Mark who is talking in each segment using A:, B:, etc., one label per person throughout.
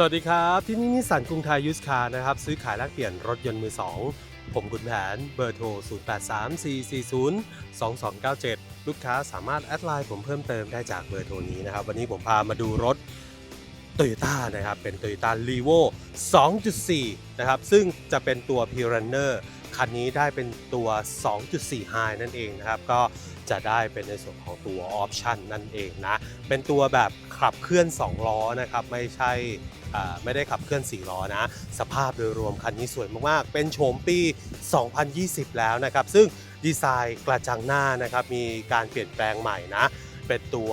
A: สวัสดีครับ ที่นี่นิสสันกรุงไทยยูสคาร์นะครับ ซื้อขายแลกเปลี่ยนรถยนต์มือ 2 ผมคุณแผนเบอร์โทร 0834402297 ลูกค้าสามารถแอดไลน์ผมเพิ่มเติมได้จากเบอร์โทรนี้นะครับ วันนี้ผมพามาดูรถโตโยต้านะครับ เป็น Toyota r e v o 2.4 นะครับ ซึ่งจะเป็นตัว p r u n n e r คันนี้ได้เป็นตัว 2.4 High นั่นเองนะครับ ก็จะได้เป็นในส่วนของตัวออปชันนั่นเองนะ เป็นตัวแบบขับเคลื่อน 2 ล้อนะครับ ไม่ใช่ ไม่ได้ขับเคลื่อน4ล้อนะ สภาพโดยรวมคันนี้สวยมากๆ เป็นโฉมปี 2020 แล้วนะครับ ซึ่งดีไซน์กระจังหน้านะครับ มีการเปลี่ยนแปลงใหม่นะ เป็นตัว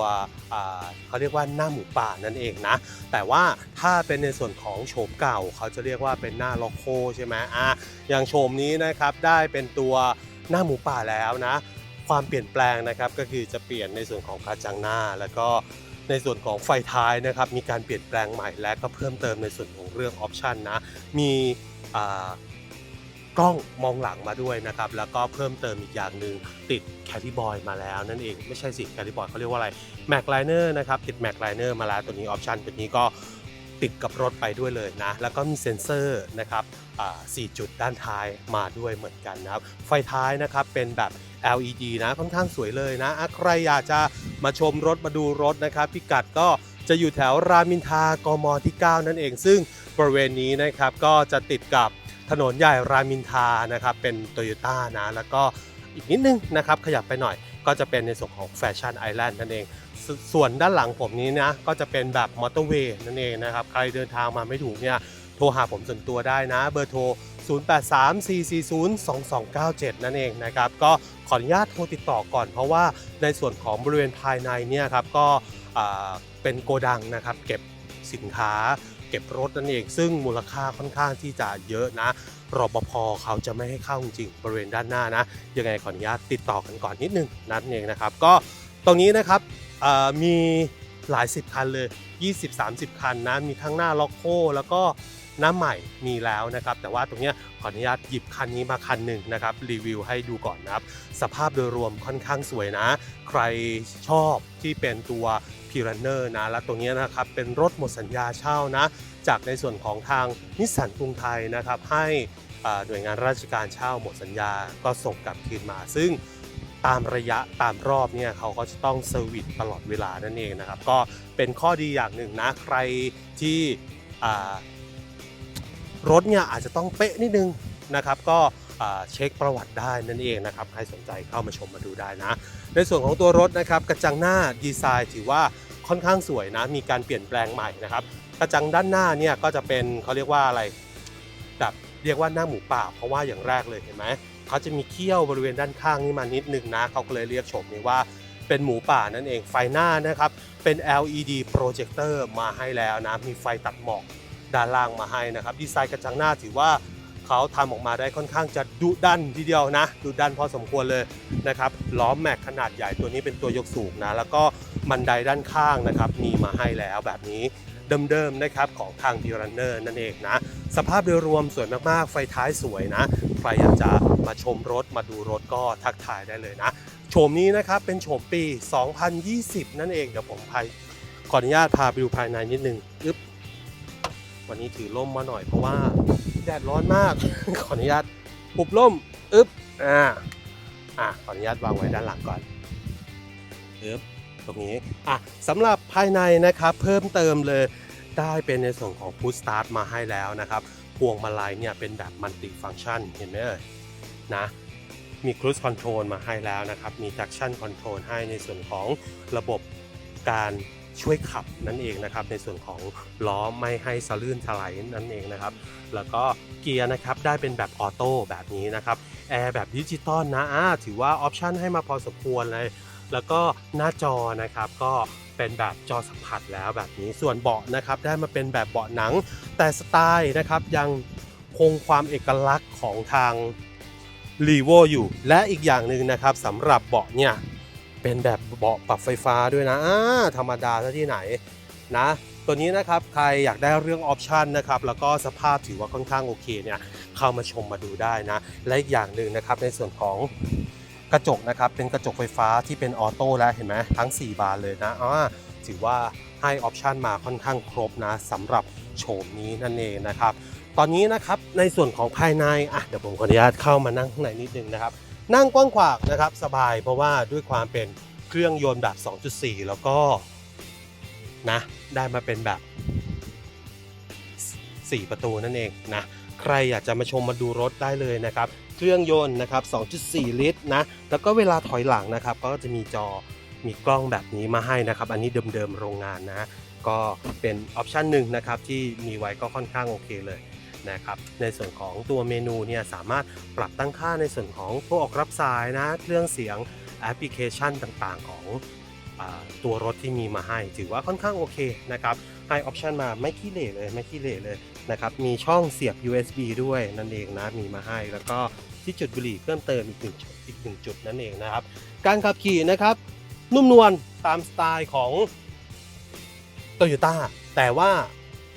A: เขาเรียกว่าหน้าหมูป่านั่นเองนะ แต่ว่าถ้าเป็นในส่วนของโฉมเก่า เขาจะเรียกว่าเป็นหน้าล็อกโคใช่ไหมอะอย่างโฉมนี้นะครับได้เป็นตัวหน้าหมูป่าแล้วนะ ความเปลี่ยนแปลงนะครับก็คือจะเปลี่ยนในส่วนของกระจังหน้าแล้วก็ ในส่วนของไฟท้ายนะครับมีการเปลี่ยนแปลงใหม่และก็เพิ่มเติมในส่วนของเรื่องออปชันนะมีกล้องมองหลังมาด้วยนะครับ แล้วก็เพิ่มเติมอีกอย่างหนึ่งติดแคดดี้บอยมาแล้วนั่นเองไม่ใช่สิแคดดี้บอยเขาเรียกว่าอะไรแม็กไลเนอร์นะครับติดแม็กไลเนอร์มาแล้วตัวนี้ออปชันตัวนี้ก็ ติดกับรถไปด้วยเลยนะ แล้วก็มีเซ็นเซอร์นะครับอ่า4จุดด้านท้ายมาด้วยเหมือนกันนะครับ ไฟท้ายนะครับเป็นแบบ LED นะค่อนข้างสวยเลยนะใครอยากจะมาชมรถมาดูรถนะครับ พิกัดก็จะอยู่แถวรามินทากมที่ 9 นั่นเอง ซึ่งบริเวณนี้นะครับก็จะติดกับถนนใหญ่รามินทานะครับเป็นโตโยต้านะแล้วก็อีกนิดนึงนะครับขยับไปหน่อย ก็จะเป็นในส่วนของแฟชั่นไอแลนด์นั่นเองสส่วนด้านหลังผมนี้นะก็จะเป็นแบบมอเตอร์เวย์นั่นเองนะครับใครเดินทางมาไม่ถูกเนี่ยโทรหาผมส่วนตัวได้นะ เบอร์โทร 0834402297 นั่นเองนะครับ ก็ขออนุญาตโทรติดต่อก่อน เพราะว่าในส่วนของบริเวณภายในเนี่ยครับก็เป็นโกดังนะครับ เก็บสินค้า ก็บรถนั่นเอง ซึ่งมูลค่าค่อนข้างที่จะเยอะนะรปภเขาจะไม่ให้เข้าจริงบริเวณด้านหน้านะ ยังไงขออนุญาตติดต่อกันก่อนนิดนึงนั่นเองนะครับ ก็ตรงนี้นะครับมีหลายสิบคันเลย 20-30 คันนะ มีทั้งหน้าล็อกโคแล้วก็ หน้าใหม่มีแล้วนะครับ แต่ว่าตรงเนี้ยขออนุญาตหยิบคันนี้มาคันหนึ่งนะครับรีวิวให้ดูก่อนนะครับ สภาพโดยรวมค่อนข้างสวยนะ ใครชอบที่เป็นตัวพีรันเนอร์นะและตรงนี้นะครับเป็นรถหมดสัญญาเช่านะ จากในส่วนของทางนิสสันกรุงไทยนะครับให้หน่วยงานราชการเช่าหมดสัญญาก็ส่งกลับคืนมา ซึ่งตามระยะตามรอบเนี่ยเขาก็จะต้องเซอร์วิสตลอดเวลานั่นเองนะครับ ก็เป็นข้อดีอย่างหนึ่งนะ ใครที่ รถเนี่ยอาจจะต้องเป๊ะนิดนึงนะครับก็เช็คประวัติได้นั่นเองนะครับใครสนใจเข้ามาชมมาดูได้นะ ในส่วนของตัวรถนะครับกระจังหน้าดีไซน์ถือว่าค่อนข้างสวยนะมีการเปลี่ยนแปลงใหม่นะครับกระจังด้านหน้าเนี่ยก็จะเป็นเขาเรียกว่าอะไรแบบเรียกว่าหน้าหมูป่า เพราะว่าอย่างแรกเลยเห็นไหมเขาจะมีเขี้ยวบริเวณด้านข้างนี่มานิดนึงนะเขาก็เลยเรียกชมนี้ว่าเป็นหมูป่านั่นเองไฟหน้านะครับเป็น LED โปรเจคเตอร์มาให้แล้วนะมีไฟตัดหมอก ด้านล่างมาให้นะครับ ดีไซน์กระจังหน้าถือว่าเขาทำออกมาได้ค่อนข้างจะดุดันทีเดียวนะดุดันพอสมควรเลยนะครับล้อแม็กขนาดใหญ่ตัวนี้เป็นตัวยกสูงนะแล้วก็บันไดด้านข้างนะครับมีมาให้แล้วแบบนี้เดิมๆนะครับของทางดีรันเนอร์นั่นเองนะสภาพโดยรวมสวยมากๆ ไฟท้ายสวยนะ ใครอยากจะมาชมรถมาดูรถก็ทักทายได้เลยนะโฉมนี้นะครับเป็นโฉมปี 2020 นั่นเองเดี๋ยวผมพายขออนุญาตพาไปดูภายในนิดนึงอึ๊บ วันนี้ถือร่มมาหน่อยเพราะว่าแดดร้อนมาก ขออนุญาตปุบร่มอึ๊บอ่าอะขออนุญาตวางไว้ด้านหลังก่อนอึ๊บตรงนี้อะสำหรับภายในนะครับเพิ่มเติมเลยได้เป็นในส่วนของ Push Start มาให้แล้วนะครับ พวงมาลัยเนี่ยเป็นแบบมัลติฟังชันเห็นไหมเอ่ยนะมี Cruise Control มาให้แล้วนะครับ มี Traction Control ให้ในส่วนของระบบการ ช่วยขับนั่นเองนะครับ ในส่วนของล้อไม่ให้สะลื่นถลายนั่นเองนะครับ แล้วก็เกียร์นะครับได้เป็นแบบออโต้แบบนี้นะครับแอร์แบบดิจิตอลนะถือว่าออปชันให้มาพอสมควรเลย แล้วก็หน้าจอนะครับก็เป็นแบบจอสัมผัสแล้วแบบนี้ส่วนเบาะนะครับได้มาเป็นแบบเบาะหนัง แต่สไตล์นะครับยังคงความเอกลักษณ์ของทาง r e v o อยู่ และอีกอย่างหนึ่งนะครับสำหรับเบาะเนี่ยเป็นแบบ เบาะปรับไฟฟ้าด้วยนะธรรมดาซะที่ไหนนะ ตัวนี้นะครับใครอยากได้เรื่องออปชันนะครับแล้วก็สภาพถือว่าค่อนข้างโอเคเนี่ยเข้ามาชมมาดูได้นะ และอีกอย่างหนึ่งนะครับในส่วนของกระจกนะครับเป็นกระจกไฟฟ้าที่เป็นออโต้แล้วเห็นไหมทั้ง 4 บานเลยนะอ่าถือว่าให้ออปชันมาค่อนข้างครบนะสำหรับโฉมนี้นั่นเองนะครับ ตอนนี้นะครับในส่วนของภายในอะเดี๋ยวผมขออนุญาตเข้ามานั่งข้างในนิดนึงนะครับ นั่งกว้างขวางนะครับสบายเพราะว่าด้วยความเป็น เครื่องยนต์แบบ 2.4 แล้วก็นะได้มาเป็นแบบ 4 ประตูนั่นเองนะใครอยากจะมาชมมาดูรถได้เลยนะครับ เครื่องยนต์นะครับ 2.4 ลิตรนะแล้วก็เวลาถอยหลังนะครับ ก็จะมีจอมีกล้องแบบนี้มาให้นะครับ อันนี้เดิมๆโรงงานนะก็เป็นออปชันหนึ่งนะครับที่มีไว้ก็ค่อนข้างโอเคเลยนะครับในส่วนของตัวเมนูเนี่ยสามารถปรับตั้งค่าในส่วนของพวกออกรับสายนะเครื่องเสียง แอปพลิเคชันต่างๆ ของอตัวรถที่มีมาให้ ถือว่าค่อนข้างโอเคนะครับให้ออปชันมาไม่ขี้เหร่เลยไม่ขี้เหร่เลยนะครับมีช่องเสียบ USB ด้วยนั่นเองนะมีมาให้ แล้วก็ที่จุดบุหรี่เพิ่มเติมอีกหนึ่งจุดอีกหนึ่งจุดนั่นเองนะครับ การขับขี่นะครับนุ่มนวลตามสไตล์ของโตโยต้าแต่ว่า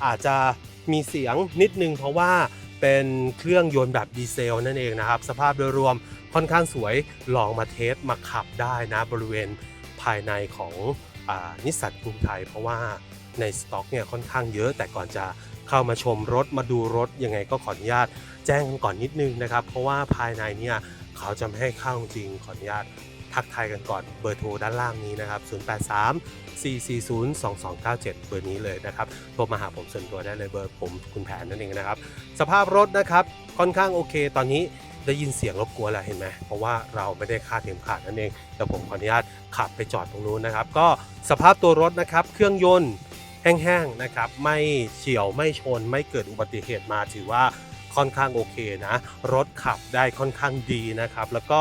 A: อาจจะมีเสียงนิดนึงเพราะว่าเป็นเครื่องยนต์แบบดีเซลนั่นเองนะครับ สภาพโดยรวม ค่อนข้างสวยลองมาเทสมาขับได้นะบริเวณภายในของนิสสันกรุงไทย เพราะว่าในสต็อกเนี่ยค่อนข้างเยอะแต่ก่อนจะเข้ามาชมรถมาดูรถยังไงก็ขออนุญาตแจ้งก่อนนิดนึงนะครับ เพราะว่าภายในเนี่ยเขาจะไม่ให้เข้าจริงขออนุญาตทักทายกันก่อนเบอร์โทรด้านล่างนี้นะครับ 083 4402297 เบอร์นี้เลยนะครับ โทรมาหาผมส่วนตัวได้เลยเบอร์ผมคุณแผนนั่นเองนะครับ สภาพรถนะครับค่อนข้างโอเคตอนนี้ ได้ยินเสียงรบกวนแล้วเห็นไหมเพราะว่าเราไม่ได้คาดเข็มขัดนั่นเองแต่ผมขออนุญาตขับไปจอดตรงนู้นนะครับ ก็สภาพตัวรถนะครับ เครื่องยนต์แห้งๆนะครับ ไม่เฉียวไม่ชน ไม่เกิดอุบัติเหตุมาถือว่าค่อนข้างโอเคนะ รถขับได้ค่อนข้างดีนะครับ แล้วก็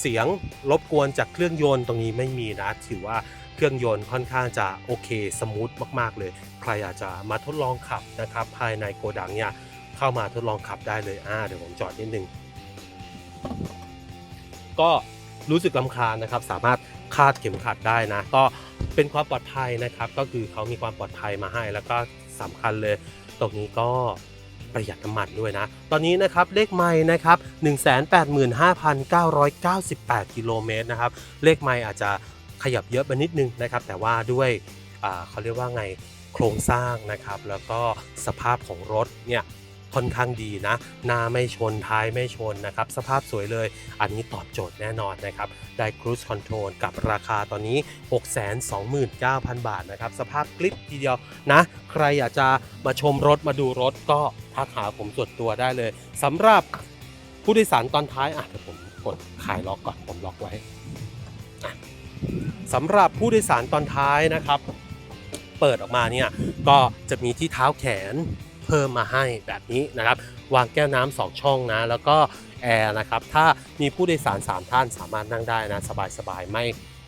A: เสียงรบกวนจากเครื่องยนต์ตรงนี้ไม่มีนะ ถือว่าเครื่องยนต์ค่อนข้างจะโอเคสมูทมาก ๆ เลย ใครอยากจะมาทดลองขับนะครับ ภายในโกดังเนี่ยเข้ามาทดลองขับได้เลยอ่าเดี๋ยวผมจอดนิดนึง ก็รู้สึกลำคาญนะครับ สามารถคาดเข็มขัดได้นะ ก็เป็นความปลอดภัยนะครับ ก็คือเขามีความปลอดภัยมาให้ แล้วก็สำคัญเลย ตรงนี้ก็ประหยัดน้ำมันด้วยนะ ตอนนี้นะครับเลขไม้นะครับ 185,998 กิโลเมตรนะครับ เลขไม้อาจจะขยับเยอะไปนิดนึงนะครับ แต่ว่าด้วยเขาเรียกว่าไงโครงสร้างนะครับ แล้วก็สภาพของรถเนี่ย ค่อนข้างดีนะ หน้าไม่ชนท้ายไม่ชนนะครับ สภาพสวยเลย อันนี้ตอบโจทย์แน่นอนนะครับ ได้ Cruise Control กับราคาตอนนี้ 629,000 บาทนะครับ สภาพคลิปทีเดียวนะ ใครอยากจะมาชมรถมาดูรถก็ทักหาผมส่วนตัวได้เลยสำหรับผู้โดยสารตอนท้ายอะเดี๋ยวผมกดขายล็อกก่อนผมล็อกไว้สำหรับผู้โดยสารตอนท้ายนะครับ เปิดออกมาเนี่ยก็จะมีที่เท้าแขน เพิ่มมาให้แบบนี้นะครับ วางแก้วน้ำสองช่องนะ แล้วก็แอร์นะครับ ถ้ามีผู้โดยสาร 3 ท่านสามารถนั่งได้นะ สบายๆ ไม่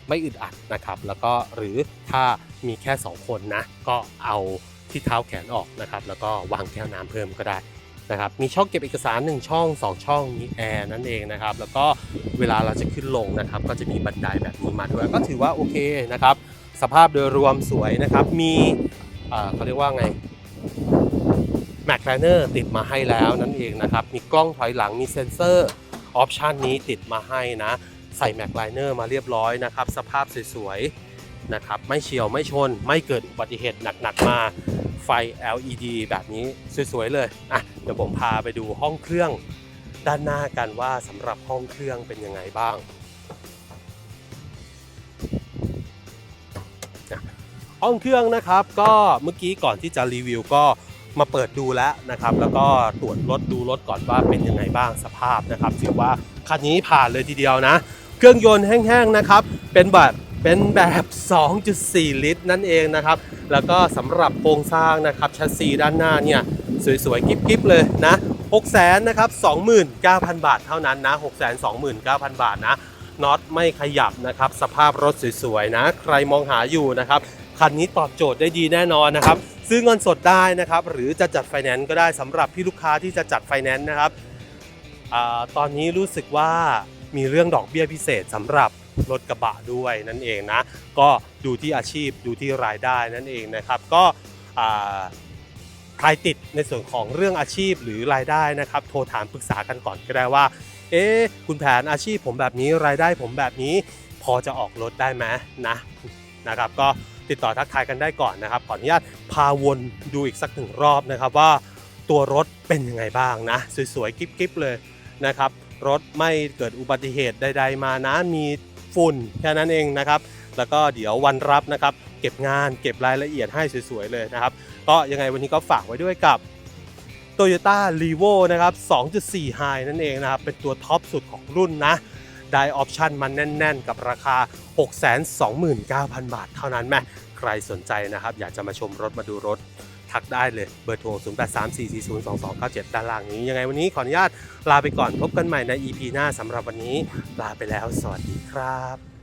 A: ไม่อึดอัดนะครับ แล้วก็หรือถ้ามีแค่ 2 คนนะ ก็เอาที่เท้าแขนออกนะครับ แล้วก็วางแก้วน้ำเพิ่มก็ได้นะครับ มีช่องเก็บเอกสาร 1 ช่อง 2 ช่อง มีแอร์นั่นเองนะครับ แล้วก็เวลาเราจะขึ้นลงนะครับ ก็จะมีบันไดแบบนี้มาด้วย ก็ถือว่าโอเคนะครับ สภาพโดยรวมสวยนะครับ มีอ่าเขาเรียกว่าไง แม็กไลเนอร์ติดมาให้แล้วนั่นเองนะครับ มีกล้องถอยหลังมีเซ็นเซอร์ออปชันนี้ติดมาให้นะ ใส่แม็กไลเนอร์มาเรียบร้อยนะครับ สภาพสวยๆนะครับไม่เฉียวไม่ชน ไม่เกิดอุบัติเหตุหนักๆมาไฟ LED แบบนี้สวยๆเลยอะเดี๋ยวผมพาไปดูห้องเครื่องด้านหน้ากันว่าสำหรับห้องเครื่องเป็นยังไงบ้างห้องเครื่องนะครับก็เมื่อกี้ก่อนที่จะรีวิวก็ มาเปิดดูแล้วนะครับ แล้วก็ตรวจรถดูรถก่อนว่าเป็นยังไงบ้างสภาพนะครับถือว่าคันนี้ผ่านเลยทีเดียวนะ เครื่องยนต์แห้งๆนะครับ เป็นแบบเป็นแบบ 2.4 ลิตรนั่นเองนะครับ แล้วก็สำหรับโครงสร้างนะครับชัสซีด้านหน้าเนี่ยสวยๆกิ๊บๆเลยนะ6 0 0 0 0นะครับ29,000 บาทเท่านั้นนะ629,000 บาทนะน็อตไม่ขยับนะครับ สภาพรถสวยๆนะ ใครมองหาอยู่นะครับ คันนี้ตอบโจทย์ได้ดีแน่นอนนะครับ ซื้อเงินสดได้นะครับ หรือจะจัดไฟแนนซ์ก็ได้สำหรับพี่ลูกค้าที่จะจัดไฟแนนซ์นะครับอตอนนี้รู้สึกว่ามีเรื่องดอกเบี้ยพิเศษสำหรับรถกระบะด้วยนั่นเองนะ ก็ดูที่อาชีพดูที่รายได้นั่นเองนะครับ ก็ใครติดในส่วนของเรื่องอาชีพหรือรายได้นะครับ โทรถามปรึกษากันก่อนก็ได้ว่า เอ๊คุณแผนอาชีพผมแบบนี้รายได้ผมแบบนี้ พอจะออกรถได้ไหมนะนะครับ ก็ ติดต่อทักทายกันได้ก่อนนะครับขออนุญาตพาวนดูอีกสักหนึ่งรอบนะครับว่าตัวรถเป็นยังไงบ้างนะ สวยๆกิ๊บๆเลยนะครับ รถไม่เกิดอุบัติเหตุใด ๆ มานะมีฝุ่นแค่นั้นเองนะครับ แล้วก็เดี๋ยววันรับนะครับ เก็บงานเก็บรายละเอียดให้สวยๆเลยนะครับ ก็ยังไงวันนี้ก็ฝากไว้ด้วยกับ Toyota r e v o นะครับ 2.4 High นั่นเองนะครับ เป็นตัวท็อปสุดของรุ่นนะ ได้ออปชันมันแน่น ๆ กับราคา 629,000 บาทเท่านั้นแม่ใครสนใจนะครับ อยากจะมาชมรถมาดูรถทักได้เลยเบอร์โทร 0834402297 ด้านล่างนี้ ยังไงวันนี้ขออนุญาตลาไปก่อนพบกันใหม่ใน EP หน้าสำหรับวันนี้ลาไปแล้ว สวัสดีครับ